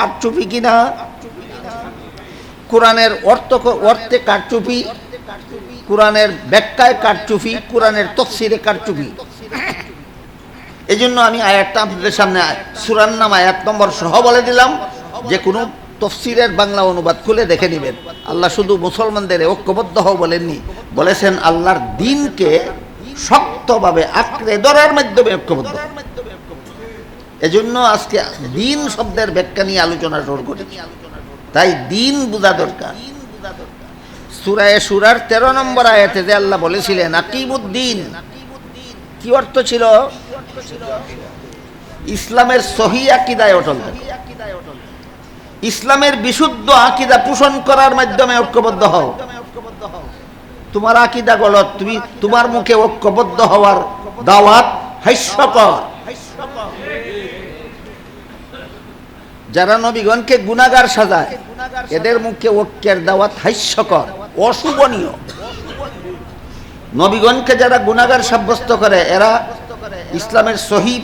কারচুপি কিনা? কোরআনের অর্থ অর্থে কারচুপি, কোরআনের ব্যাখ্যায় কারচুপি, কোরআনের তফসিরে কারচুপি। এই জন্য আমি আয়াতটা আপনাদের সামনে সুরান নাম আয়াত নম্বর সহ বলে দিলাম, যে কোনো তফসিরের বাংলা অনুবাদ খুলে দেখে নেবেন। আল্লাহ শুধু মুসলমানদের ঐক্যবদ্ধ হও বলেননি, বলেছেন আল্লাহর দিনকে শক্তভাবে আঁকড়ে ধরার মাধ্যমে ঐক্যবদ্ধ। এজন্য আজকে দিন শব্দের ব্যাখ্যা নিয়ে আলোচনা শুরু করেছি তাই দিন বোঝা দরকার। সুরায় সুরার তেরো নম্বর আয়াতে যে আল্লাহ বলেছিলেন, আকিমুদ্দিন। কি অর্থ ছিল? ইসলামের সহি আকিদায় অটল ইসলামের বিশুদ্ধ আকিদা পোষণ করার মাধ্যমে ঐক্যবদ্ধ হও। তোমার আকিদা গলত, তুমি তোমার মুখে ঐক্যবদ্ধ হওয়ার দাওয়াত হাস্যকর। যারা নবীগণকে গুনাগার সাজায়, এদের মুখে ঐক্যের দাওয়াত হাস্যকর, অশুভনীয়। নবীগণকে যারা গুনাগার সাব্যস্ত করে, এরা ইসলামের সহি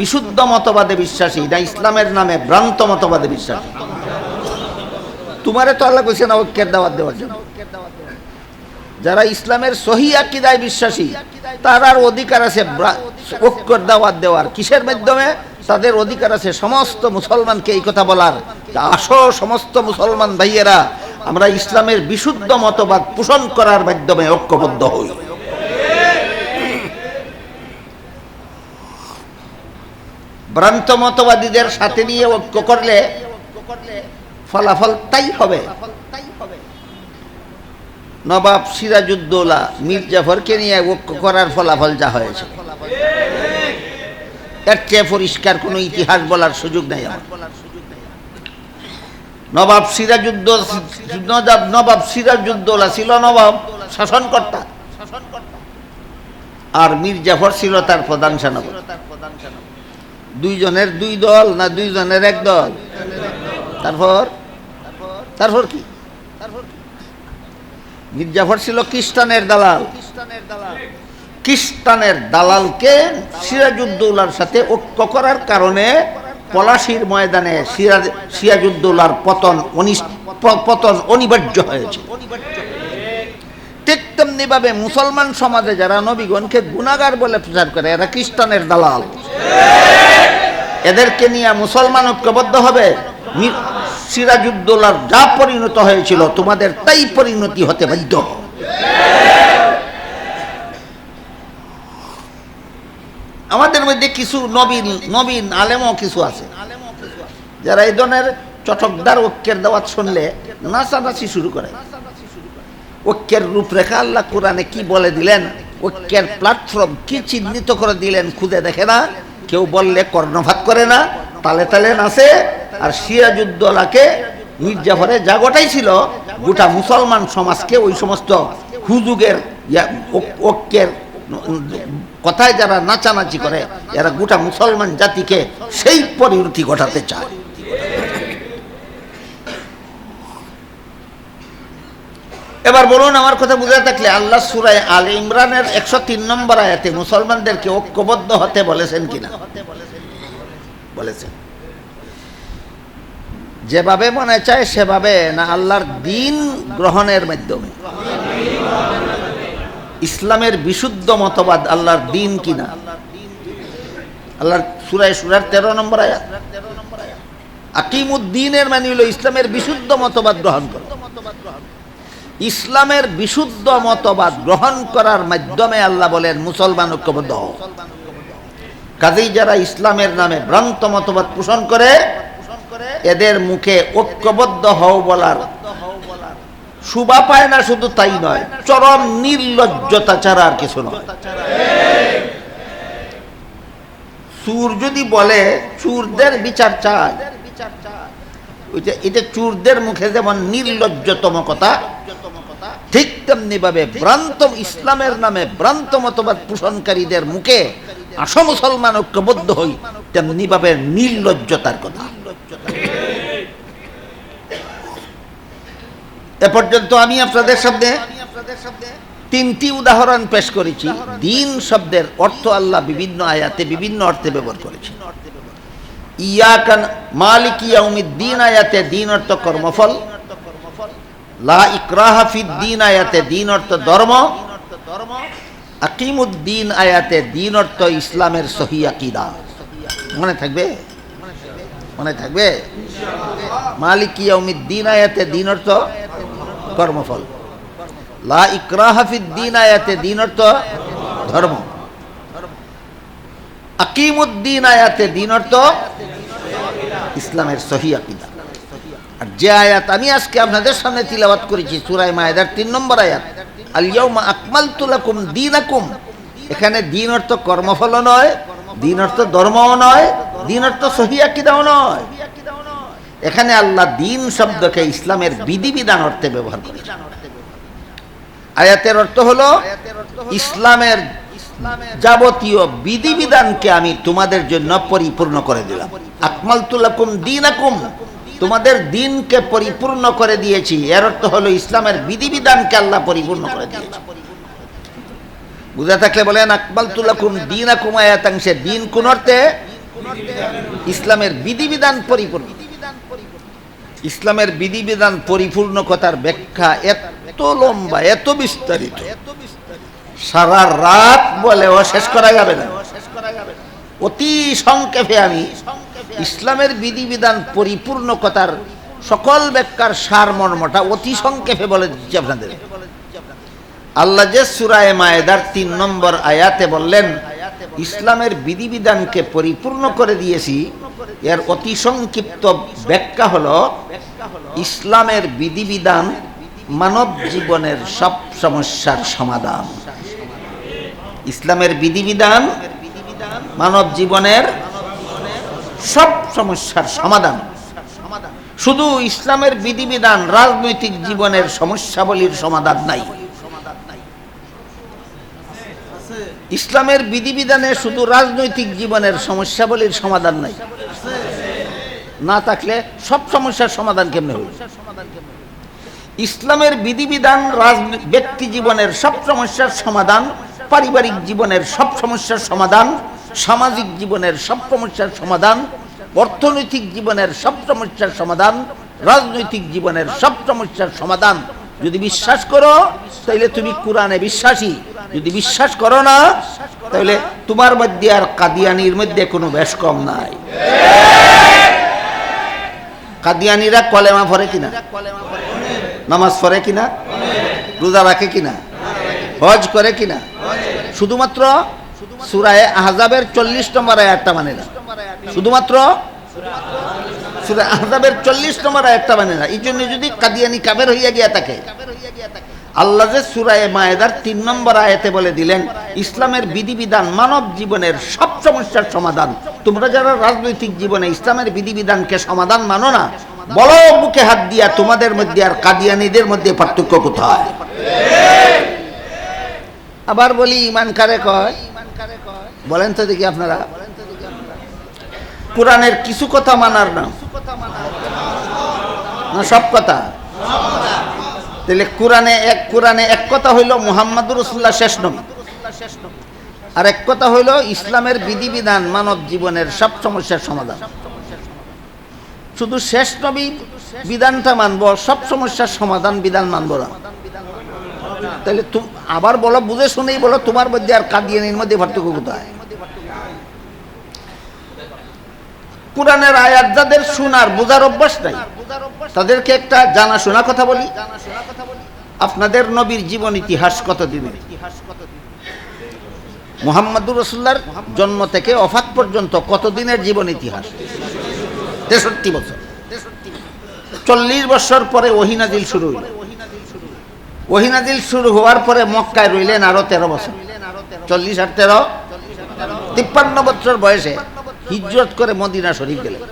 বিশুদ্ধ মতবাদে বিশ্বাসী, না ইসলামের নামে ভ্রান্ত মতবাদে বিশ্বাসী। তোমারে তো আল্লাহ কইছে না ঐক্যের দাওয়াত দেওয়ার জন্য। যারা ইসলামের সহি আকিদায় বিশ্বাসী তার আর অধিকার আছে ঐক্যর দাওয়াত দেওয়ার। কিসের মাধ্যমে? তাদের অধিকার আছে। সমস্ত মুসলমানকে এই কথা বলার। আসো সমস্ত মুসলমান ভাইয়েরা, আমরা ইসলামের বিশুদ্ধ মতবাদ পোষণ করার মাধ্যমে ঐক্যবদ্ধ হই। ভ্রান্ত মতবাদীদের সাথে নিয়ে ঐক্য করলে ফলাফল তাই হবে। নবাব সিরাজউদ্দৌলা মীর জাফরকে নিয়ে ঐক্য করার ফলাফল যা হয়েছে। এর চেয়ে পরিষ্কার কোনো ইতিহাস বলার সুযোগ নেই আমার। নবাব সিরাজুদ্দ নবাব সিরাজউদ্দৌলা ছিল নবাব শাসনকর্তা। আর মীর জাফর ছিল তার প্রধান সেনাপতি। দুইজনের দুই দল না দুইজনের এক দল? তারপর? তারপর কি? মির্জাফর ছিল খ্রিস্টানের দালাল। খ্রিস্টানের দালালকে সিরাজুদ্দৌলার সাথে ঐক্য করার কারণে পলাশির ময়দানে সিরাজ, সিরাজউদ্দৌলার পতন পতন অনিবার্য হয়েছে। ঠিক তেমনি ভাবে মুসলমান সমাজে যারা নবীগণকে গুণাগার বলে প্রচার করে, এরা খ্রিস্টানের দালাল। এদেরকে নিয়ে মুসলমান ঐক্যবদ্ধ হবে। সিরাজউদ্দৌলার যা পরিণত হয়েছিল, তোমাদের তাই পরিণতি হতে বাধ্য। আমাদের মধ্যে কিছু নবীন নবীন আলেমও কিছু আছে। যারা এই ধরনের চটকদার ঐক্যের দাওয়াত শুনলে নাচানাচি শুরু করে। ঐক্যের রূপরেখা আল্লাহ কোরআনে কি বলে দিলেন? ঐক্যের প্ল্যাটফর্ম কি চিহ্নিত করে দিলেন খুদে দেখে না? কেউ বললে কর্ণপাত করে না, তালে তালে নাচে। আর সিরাজউদ্দৌলাকে মির্জাফরে যা গোটাই ছিল গোটা মুসলমান সমাজকে ওই সমস্ত হুজুগের ঐক্যের কথায় যারা নাচানাচি করে, এরা গোটা মুসলমান জাতিকে সেই পরিণতি ঘটাতে চায়। এবার বলুন, আমার কথা বুঝে থাকলে আল্লাহ সুরায় আল ইমরানের একশো তিন নম্বর আয়াতে মুসলমানদেরকে ঐক্যবদ্ধ হতে বলেছেন কিনা? বলেছেন। যেভাবে মনে চায় সেভাবে, না আল্লাহর দিন গ্রহণের মাধ্যমে? ইসলামের বিশুদ্ধ মতবাদ আল্লাহর দিন কিনা? আল্লাহর সুরায় সুরার তেরো নম্বর আয়াত। আকিমুদ্দিনের মানে হলো ইসলামের বিশুদ্ধ মতবাদ গ্রহণ করো। ইসলামের বিশুদ্ধ মতবাদ গ্রহণ করার মাধ্যমে আল্লাহ বলেন, মুসলমান ঐক্যবদ্ধ কাজেই যারা ইসলামের নামে ভ্রান্ত মতবাদ পোষণ করে, এদের মুখে ঐক্যবদ্ধ হও বলার শুভা পায় না, শুধু তাই নয়, চরম নির্লজ্জতা ছাড়া আর কিছু নয়। চুর যদি বলে, চুরদের বিচার চায় এটা চুরদের মুখে যেমন নির্লজ্জতম কথা, ঠিক তেমনি ভাবে ভ্রান্ত ইসলামের নামে ভ্রান্ত মতবাদ পোষণকারীদের মুখে আসো মুসলমান ঐক্যবদ্ধ হই, তেমনি ভাবে নির্লজ্জতার কথা। এ পর্যন্ত আমি আপনাদের সামনে তিনটি উদাহরণ পেশ করেছি। দিন শব্দের অর্থ আল্লাহ বিভিন্ন আয়াতে বিভিন্ন অর্থে ব্যবহার করেছে ইয়াকান মালিক ইয়াউমিদ্দিন আয়াতে দিন অর্থ কর্মফল। লা ইকরাহা ফিদ দিন আয়াতে দিন অর্থ ধর্ম। আকিমুদ্দিন আয়াতে দিন অর্থ ইসলামের সহি আকিদা। মনে থাকবে? মনে থাকবে? মালিক ইয়াউমিদ্দিন আয়াতে দিন অর্থ কর্মফল। লা ইকরাহা ফিদ দিন আয়াতে, দিন অর্থ ধর্ম। আকিমুদ্দিন আয়াতে, দিন অর্থ ইসলামের সহি আকিদা। যে আয়াত আমি আজকে আপনাদের সামনে তিলাবাত করেছি, সুরায় মায়েদার তিন নম্বর আয়াত আলিয়াউমা আকমালতু লাকুম দীনাকুম। এখানে দিন অর্থ কর্মফল নয়, দিন অর্থ ধর্মও নয়, দিন অর্থ সহি আকিদাও নয়। এখানে আল্লাহ দিন শব্দকে ইসলামের বিধিবিধান অর্থে ব্যবহার করেছেন। আয়াতের অর্থ হলো, ইসলামের যাবতীয় বিধিবিধানকে আমি তোমাদের জন্য পরিপূর্ণ করে দিলাম। আকমাল তুলাকুম দিন আকুম তোমাদের দিনকে পরিপূর্ণ করে দিয়েছি। এর অর্থ হলো, ইসলামের বিধিবিধানকে আল্লাহ পরিপূর্ণ করে দিয়েছি বুঝা থাকলে বলেন আকমাল তুলাকুম দিন আকুম আয়াতাংশে দিন কোন অর্থে? ইসলামের বিধিবিধান পরিপূর্ণ। ইসলামের বিধিবিধান পরিপূর্ণ কথার ব্যাখ্যা এত লম্বা, এত বিস্তারিত। সারা রাত বলেও শেষ করা যাবে না। অতি সংক্ষেপে আমি ইসলামের বিধিবিধান পরিপূর্ণ কথার সকল ব্যাখ্যার সার মর্মটা অতি সংক্ষেপে বলে দিচ্ছি আপনাদের। আল্লাহ যে সুরায় মায়েদার তিন নম্বর আয়াতে বললেন, ইসলামের বিধিবিধানকে পরিপূর্ণ করে দিয়েছি এর অতি সংক্ষিপ্ত ব্যাখ্যা হল, ইসলামের বিধিবিধান মানব জীবনের সব সমস্যার সমাধান। ইসলামের বিধিবিধান মানব জীবনের সব সমস্যার সমাধান। শুধু ইসলামের বিধিবিধান রাজনৈতিক জীবনের সমস্যাবলীর সমাধান নাই। ইসলামের বিধিবিধানে শুধু রাজনৈতিক জীবনের সমস্যাবলীর সমাধান নাই। না থাকলে সব সমস্যার সমাধান কেমনে হইল ইসলামের বিধিবিধান ব্যক্তি জীবনের সব সমস্যার সমাধান, পারিবারিক জীবনের সব সমস্যার সমাধান, সামাজিক জীবনের সব সমস্যার সমাধান, অর্থনৈতিক জীবনের সব সমস্যার সমাধান, রাজনৈতিক জীবনের সব সমস্যার সমাধান। যদি বিশ্বাস করো তাহলে তুমি কোরআনে বিশ্বাসী। যদি বিশ্বাস করো না তাহলে তোমার মধ্যে আর কাদিয়ানির মধ্যে কোনো বেশ কম নাই। কাদিয়ানিরা কলেমা পড়ে কিনা? নামাজ পড়ে কিনা? রোজা রাখে কিনা? হজ করে কিনা? শুধুমাত্র সুরায় আহজাবের চল্লিশ নম্বর আয়াতটা মানে না। শুধুমাত্র সুরা আহজাবের চল্লিশ নম্বর আয়াতটা মানে না। এই জন্য যদি কাদিয়ানি কাবের হইয়া গিয়া থাকে, আল্লাহ যে সুরায় মায়েদার তিন নম্বর আয়াতে বলে দিলেন, ইসলামের বিধিবিধান মানব জীবনের সব সমস্যার সমাধান। তোমরা যারা রাজনৈতিক জীবনে ইসলামের বিধিবিধানকে সমাধান মানো না বড় বুকে হাত দিয়া তোমাদের মধ্যে আর কাদিয়ানিদের মধ্যে পার্থক্য কোথায়? আবার বলি, ইমান কারে কয়? বলেন তো দেখি আপনারা। কোরআনের কিছু কথা মানার না। না, সব কথা? তাহলে কোরআনে এক কোরআনে এক কথা হইল, মুহাম্মাদুর রসুল্লাহ শেষ নবী। আর এক কথা হইল, ইসলামের বিধিবিধান মানব জীবনের সব সমস্যার সমাধান। শুধু শেষ নবী বিধানটা মানবো, সব সমস্যার সমাধান বিধান মানবো না। তাহলে আবার বলো, বুঝে শুনেই বলো, তোমার মধ্যে আর কাদিয়ানির মধ্যে পার্থক্য কোথায়? কোরআনের আয়াত যাদের শোনার বোঝার অভ্যাস নাই, তাদেরকে একটা জানা শোনা কথা বলি। আপনাদের নবীর জীবন ইতিহাস কত দিনের মোহাম্মদুর রসুল্লার জন্ম থেকে অফাত পর্যন্ত কতদিনের জীবন ইতিহাস? তেষট্টি বছর। চল্লিশ বছর পরে ওহিনাদিল শুরু হইল। ওহিনাদিল শুরু হওয়ার পরে মক্কায় রইলেন আরও তেরো বছর। চল্লিশ আর তেরো? তিপ্পান্ন বছর বয়সে হিজরত করে মদিনা শরীফ গেলেন।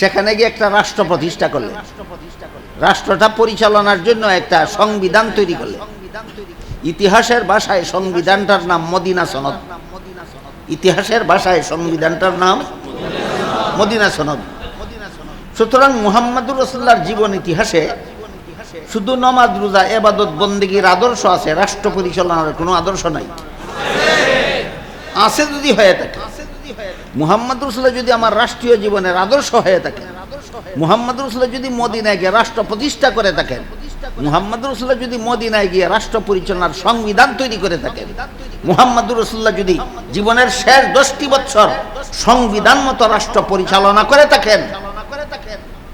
সেখানে গিয়ে একটা রাষ্ট্র প্রতিষ্ঠা করলেন। রাষ্ট্রটা পরিচালনার জন্য একটা সংবিধান তৈরি করলেন। ইতিহাসের ভাষায় সংবিধানটার নাম মদিনা সনদ। ইতিহাসের ভাষায় সংবিধানটার নাম মদিনা সনদ। সুতরাং মুহাম্মদুর রসুল্লার জীবন ইতিহাসে শুধু নমাজ, রোজা এবাদত বন্দিগির আদর্শ আছে রাষ্ট্র পরিচালনার কোনো আদর্শ নাই। আছে যদি হয়ে থাকে। মুহাম্মদ রসুল্লাহ যদি আমার রাষ্ট্রীয় জীবনের আদর্শ হয়ে থাকে। মুহাম্মদ রসুল্লাহ যদি মদিনায় গিয়ে রাষ্ট্র প্রতিষ্ঠা করে থাকেন। মুহাম্মদ রসুল্লাহ যদি মদিনায় গিয়ে রাষ্ট্র পরিচালনার সংবিধান তৈরি করে থাকেন মুহাম্মদ রসুল্লাহ যদি জীবনের শেষ দশটি বছর সংবিধান মতো রাষ্ট্র পরিচালনা করে থাকেন,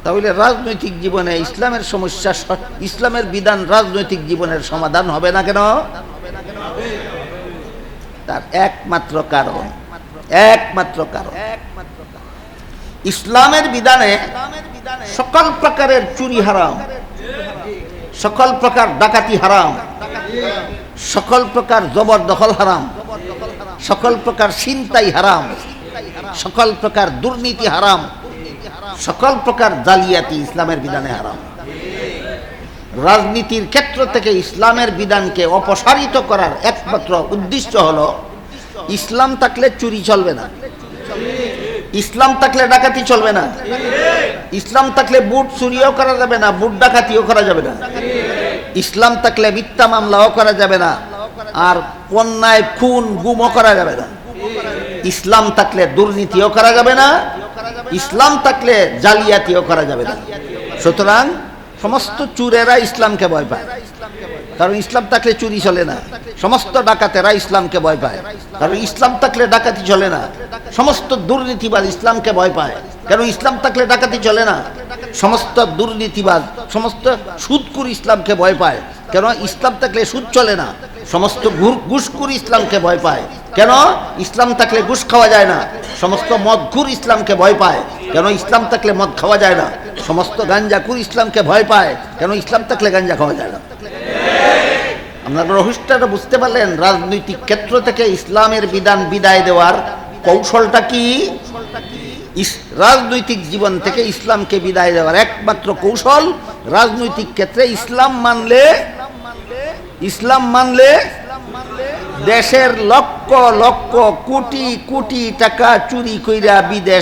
তাহলে রাজনৈতিক জীবনে ইসলামের সমস্যা ইসলামের বিধান রাজনৈতিক জীবনের সমাধান হবে না কেন? তার একমাত্র কারণ একমাত্র কারণ, ইসলামের বিধানে সকল প্রকারের চুরি হারাম সকল প্রকার ডাকাতি হারাম। সকল প্রকার জবরদখল হারাম। সকল প্রকার ছিনতাই হারাম। সকল প্রকার দুর্নীতি হারাম। সকল প্রকার জালিয়াতি ইসলামের বিধানে হারাম। রাজনীতির ক্ষেত্র থেকে ইসলামের বিধানকে অপসারিত করার একমাত্র উদ্দেশ্য হলো, ইসলাম থাকলে চুরি চলবে না। ইসলাম থাকলে ডাকাতি চলবে না। ইসলাম থাকলে বুট চুরিও করা যাবে না, বুট ডাকাতিও করা যাবে না। ইসলাম থাকলে মিথ্যা মামলাও করা যাবে না, আর অন্যায়, খুন, গুমও করা যাবে না। ইসলাম থাকলে দুর্নীতিও করা যাবে না, ইসলাম থাকলে জালিয়াতিও করা যাবে না। সুতরাং সমস্ত চুরেরা ইসলামকে ভয় পায়। কারণ ইসলাম থাকলে চুরি চলে না। সমস্ত ডাকাতেরা ইসলামকে ভয় পায়। কারণ ইসলাম থাকলে ডাকাতি চলে না। সমস্ত দুর্নীতিবাজ ইসলামকে ভয় পায়। কারণ ইসলাম থাকলে ডাকাতি চলে না? সমস্ত দুর্নীতিবাজ সমস্ত সুদকুর ইসলামকে ভয় পায়। কেন ইসলাম থাকলে সুদ চলে না? সমস্ত ঘুষখুর ইসলামকে ভয় পায়। কেন ইসলাম থাকলে ঘুষ খাওয়া যায় না? সমস্ত মদঘুর ইসলামকে ভয় পায়। কেন ইসলাম থাকলে মদ খাওয়া যায় না? সমস্ত গাঞ্জাকুর ইসলামকে ভয় পায়। কেন ইসলাম থাকলে গাঞ্জা খাওয়া যায় না? আপনার রহস্যটা বুঝতে পারলেন, রাজনৈতিক ক্ষেত্র থেকে ইসলামের বিধান বিদায় দেওয়ার কৌশলটা কি? রাজনৈতিক জীবন থেকে ইসলামকে বিদায় দেওয়ার একমাত্র কৌশল রাজনৈতিক ক্ষেত্রে ইসলাম মানলে ইসলাম মানলে দেশের লক্ষ লক্ষ কোটি কোটি টাকা চুরি কইরা বিদেশ